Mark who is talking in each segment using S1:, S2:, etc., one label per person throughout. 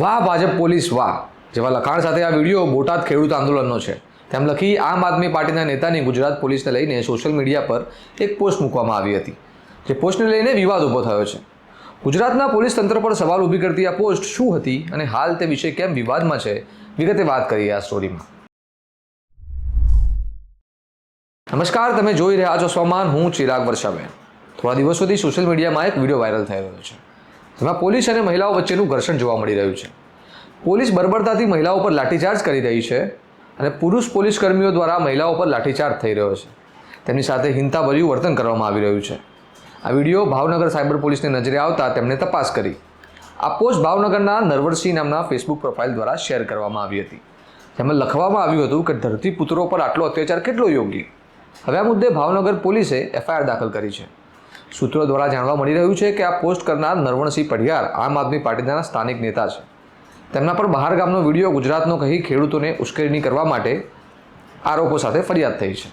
S1: વાહ ભાજપ પોલીસ વાહ. જેવા લખાણ સાથે આ વીડિયો બોટાદ ખેડૂત આંદોલનનો છે. તેમ લખી આમ આદમી પાર્ટીના નેતાની ગુજરાત પોલીસને લઈને સોશિયલ મીડિયા પર એક પોસ્ટ મૂકવામાં આવી હતી. જે પોસ્ટને લઈને વિવાદ ઊભો થયો છે. ગુજરાતના પોલીસ તંત્ર પર સવાલ ઊભી કરતી આ પોસ્ટ શું હતી અને હાલ તે વિશે કેમ વિવાદમાં છે, વિગતે વાત કરીએ આ સ્ટોરીમાં. નમસ્કાર, તમે જોઈ રહ્યા છો સ્વમાન, હું ચિરાગ વર્ષાબેન. થોડા દિવસોથી સોશિયલ મીડિયામાં એક વીડિયો વાયરલ થઈ રહ્યો છે. જેમાં પોલીસ અને મહિલાઓ વચ્ચેનું ઘર્ષણ જોવા મળી રહ્યું છે. પોલીસ બર્બરતાથી મહિલાઓ પર લાઠીચાર્જ કરી રહી છે અને પુરુષ પોલીસ કર્મીઓ દ્વારા મહિલાઓ પર લાઠીચાર્જ થઈ રહ્યો છે. તેમની સાથે હિંતાભર્યું વર્તન કરવામાં આવી રહ્યું છે. આ વીડિયો ભાવનગર સાયબર પોલીસની નજરે આવતા તેમણે તપાસ કરી. આ પોસ્ટ ભાવનગરના નરવરસિંહ નામના ફેસબુક પ્રોફાઇલ દ્વારા શેર કરવામાં આવી હતી. જેમાં લખવામાં આવ્યું હતું કે ધરતીપુત્રો પર આટલો અત્યાચાર કેટલો યોગ્ય? હવે આ મુદ્દે ભાવનગર પોલીસે એફઆઈઆર દાખલ કરી છે. સૂત્રો દ્વારા જાણવા મળી રહ્યું છે કે આ પોસ્ટ કરનાર નરવણસિંહ પઢિયાર આમ આદમી પાર્ટીના સ્થાનિક નેતા છે. તેમના પર બહાર ગામનો વીડિયો ગુજરાતનો કહી ખેડૂતોને ઉશ્કેરણી કરવા માટે આરોપો સાથે ફરિયાદ થઈ છે.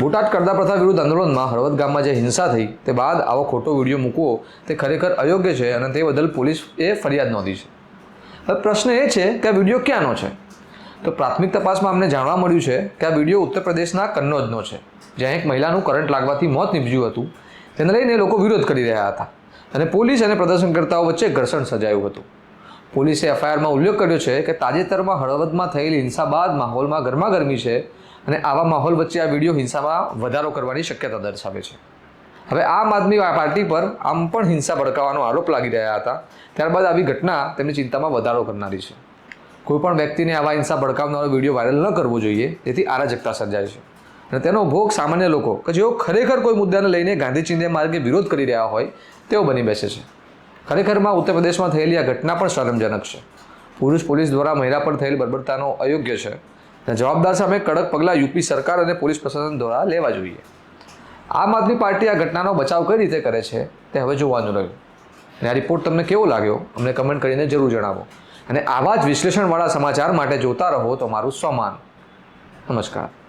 S1: બોટાદ કરતા પ્રથા વિરુદ્ધ આંદોલનમાં હળવદ ગામમાં જે હિંસા થઈ તે બાદ આવો ખોટો વીડિયો મૂકવો તે ખરેખર અયોગ્ય છે અને તે બદલ પોલીસે ફરિયાદ નોંધી છે. હવે પ્રશ્ન એ છે કે આ વીડિયો ક્યાંનો છે? તો પ્રાથમિક તપાસમાં અમને જાણવા મળ્યું છે કે આ વીડિયો ઉત્તર પ્રદેશના કન્નોજનો છે, જ્યાં એક મહિલાનું કરંટ લાગવાથી મોત નીપજ્યું હતું. તેને લઈને લોકો વિરોધ કરી રહ્યા હતા. અને પોલીસ અને પ્રદર્શનકર્તાઓ વચ્ચે ઘર્ષણ સર્જાયું હતું. પોલીસે એફઆઈઆરમાં ઉલ્લેખ કર્યો છે કે તાજેતરમાં હળવદમાં થયેલી હિંસા બાદ માહોલમાં ગરમાગરમી છે અને આવા માહોલ વચ્ચે આ વીડિયો હિંસામાં વધારો કરવાની શક્યતા દર્શાવે છે. હવે આમ આદમી પાર્ટી પર આમ પણ હિંસા ભડકાવાનો આરોપ લાગી રહ્યા હતા. ત્યારબાદ આવી ઘટના તેમની ચિંતામાં વધારો કરનારી છે. કોઈપણ વ્યક્તિને આવા હિંસા ભડકાવનારો વીડિયો વાયરલ ન કરવો જોઈએ, જેથી અરાજકતા સર્જાય છે. અને તેનો ભોગ સામાન્ય લોકો કે જેઓ ખરેખર કોઈ મુદ્દાને લઈને ગાંધી ચિંધ્યા માર્ગે વિરોધ કરી રહ્યા હોય, તેઓ બની બેસે છે. ખરેખરમાં ઉત્તર પ્રદેશમાં થયેલી આ ઘટના પણ શરમજનક છે. પુરુષ પોલીસ દ્વારા મહિલા પર થયેલ બર્બરતાનો અયોગ્ય છે. અને જવાબદાર સામે કડક પગલાં યુપી સરકાર અને પોલીસ પ્રશાસન દ્વારા લેવા જોઈએ. આમ આદમી પાર્ટી આ ઘટનાનો બચાવ કઈ રીતે કરે છે, તે હવે જોવાનું રહ્યું. અને આ રિપોર્ટ તમને કેવો લાગ્યો, અમને કમેન્ટ કરીને જરૂર જણાવો. અને આવા જ વિશ્લેષણવાળા સમાચાર માટે જોતા રહો તો મારું સ્વમાન નમસ્કાર.